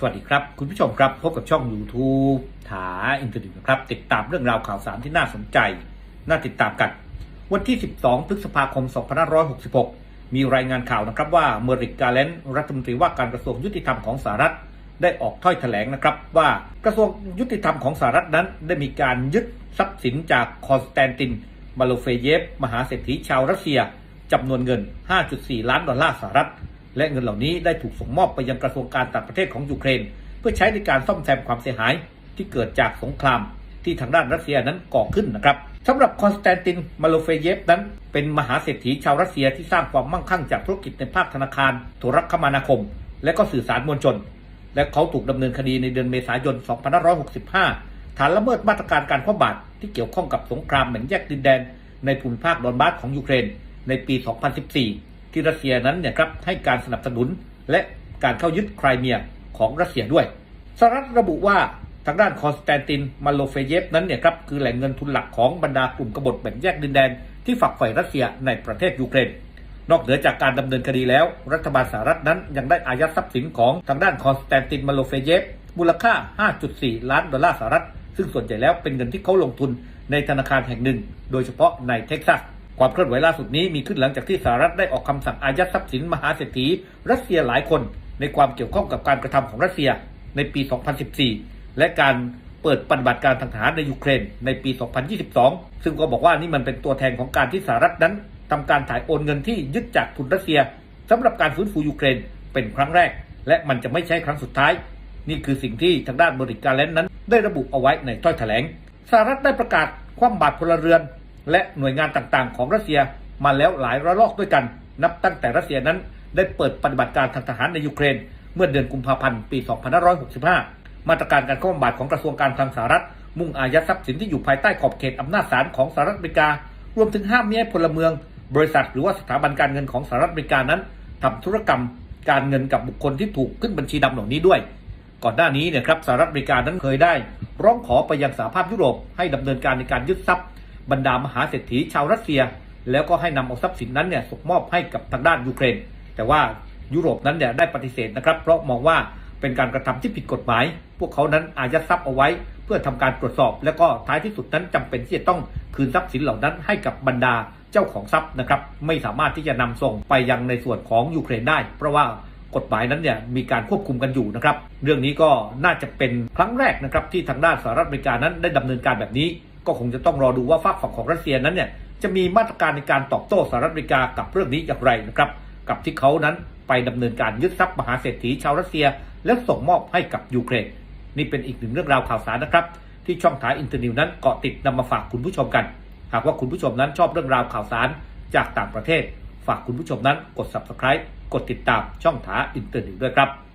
สวัสดีครับ คุณผู้ชมครับ พบกับช่อง YouTube ถาอินเทอร์เน็ตนะครับ ติดตามเรื่องราวข่าวสารที่น่าสนใจ น่าติดตามกัน วันที่ 12 พฤษภาคม 2566 มีรายงานข่าวนะครับว่าเมอริกกาเลนรัฐมนตรีว่าการกระทรวงยุติธรรมของสหรัฐ ได้ออกถ้อยแถลงนะครับ ว่ากระทรวงยุติธรรมของสหรัฐนั้น ได้มีการยึดทรัพย์สินจากคอนสแตนตินมาโลเฟเยฟ มหาเศรษฐีชาวรัสเซียจำนวนเงิน 5.4 ล้านดอลลาร์สหรัฐ และเงินเหล่านี้ได้ถูกส่งมอบไปยังกระทรวงการต่างประเทศของยูเครน เพื่อใช้ในการซ่อมแซมความเสียหายที่เกิดจากสงครามที่ทางด้านรัสเซียนั้นก่อขึ้นนะครับสำหรับคอนสแตนตินมาโลเฟเยฟนั้น เป็นมหาเศรษฐีชาวรัสเซียที่สร้างความมั่งคั่งจากธุรกิจในภาคธนาคาร โทรคมนาคม และก็สื่อสารมวลชน และเขาถูกดำเนินคดีในเดือนเมษายน 2565 ฐานละเมิดมาตรการการคว่ำบาตรที่เกี่ยวข้องกับสงครามแบ่งแยกดินแดน ในภูมิภาคดอนบาสของยูเครน ในปี 2014 ที่รัสเซียนั้นเนี่ยครับให้การสนับสนุน และการเข้ายึดไครเมียของรัสเซียด้วยสหรัฐระบุว่าทางด้านคอนสแตนตินมาโลเฟเยฟนั้นเนี่ยครับคือแหล่งเงินทุนหลักของบรรดากลุ่มกบฏแบ่งแยกดินแดนที่ฝักใฝ่รัสเซียในประเทศยูเครนนอกเหนือจากการดำเนินคดีแล้ว รัฐบาลสหรัฐนั้นยังได้อายัดทรัพย์สินของทางด้านคอนสแตนตินมาโลเฟเยฟมูลค่า 5.4 ล้านดอลลาร์สหรัฐ ซึ่งส่วนใหญ่แล้วเป็นเงินที่เขาลงทุนในธนาคารแห่งหนึ่ง โดยเฉพาะในเท็กซัส ความเคลื่อนไหวล่าสุดนี้มีขึ้นหลังจากที่สหรัฐได้ออกคำสั่งอายัดทรัพย์สินมหาเศรษฐี รัสเซียหลายคนในความเกี่ยวข้องกับการกระทำของรัสเซียในปี 2014 และการเปิดปฏิบัติการทางทหารในยูเครนในปี 2022 ซึ่งก็บอกว่านี่มันเป็นตัวแทนของการที่สหรัฐนั้นทำการถ่ายโอนเงินที่ยึดจากทุนรัสเซียสำหรับการฟื้นฟูยูเครนเป็นครั้งแรก และมันจะไม่ใช่ครั้งสุดท้าย นี่คือสิ่งที่ทางด้านบริการแลนด์นั้น ได้ระบุเอาไว้ในถ้อยแถลงสหรัฐได้ประกาศคว่ำบาตรพลเรือน และหน่วยงานต่างๆ ของรัสเซียมาแล้วหลายระลอกด้วยกัน นับตั้งแต่รัสเซียนั้นได้เปิดปฏิบัติการทางทหารในยูเครน เมื่อเดือนกุมภาพันธ์ปี 2565 มาตรการการคว่ำบาตรของกระทรวงการคลังสหรัฐ มุ่งอายัดทรัพย์สินที่อยู่ภายใต้ขอบเขตอำนาจศาลของสหรัฐอเมริกา รวมถึงห้ามมิให้พลเมือง บริษัทหรือว่าสถาบันการเงินของสหรัฐอเมริกานั้นทำธุรกรรมการเงินกับบุคคลที่ถูกขึ้นบัญชีดำเหล่านี้ด้วย ก่อนหน้านี้เนี่ยครับสหรัฐอเมริกานั้นเคยได้ ร้องขอไปยังสหภาพยุโรปให้ดำเนินการในการยึดทรัพย์ บรรดามหาเศรษฐีชาวรัสเซีย แล้วก็ให้นำเอาทรัพย์สินนั้นเนี่ยส่งมอบให้กับทางด้านยูเครน แต่ว่ายุโรปนั้นเนี่ยได้ปฏิเสธนะครับ เพราะมองว่าเป็นการกระทำที่ผิดกฎหมาย พวกเขานั้นอายัดทรัพย์เอาไว้ เพื่อทำการตรวจสอบ แล้วก็ท้ายที่สุดนั้นจำเป็นที่จะต้องคืนทรัพย์สินเหล่านั้นให้กับบรรดาเจ้าของทรัพย์นะครับไม่สามารถที่จะนำส่งไปยังในส่วนของยูเครนได้ เพราะว่ากฎหมายนั้นเนี่ยมีการควบคุมกันอยู่นะครับ เรื่องนี้ก็น่าจะเป็นครั้งแรกนะครับที่ทางด้านสหรัฐอเมริกานั้นได้ดำเนินการแบบนี้ ก็คงจะต้องรอดูว่าฝากฝั่งของรัสเซียนั้นเนี่ยจะมีมาตรการในการตอบโต้สหรัฐอเมริกากับเรื่องนี้อย่างไรนะครับกับที่เขานั้นไปดำเนินการยึดทรัพย์มหาเศรษฐีชาวรัสเซีย และส่งมอบให้กับยูเครนนี่เป็นอีกหนึ่งเรื่องราวข่าวสารนะครับ ที่ช่องถ่ายอินเตอร์นิวนั้นเกาะติดนำมาฝากคุณผู้ชมกัน หากว่าคุณผู้ชมนั้นชอบเรื่องราวข่าวสารจากต่างประเทศ ฝากคุณผู้ชมนั้นกด subscribe กดติดตามช่องถาอินเตอร์นิวด้วยครับ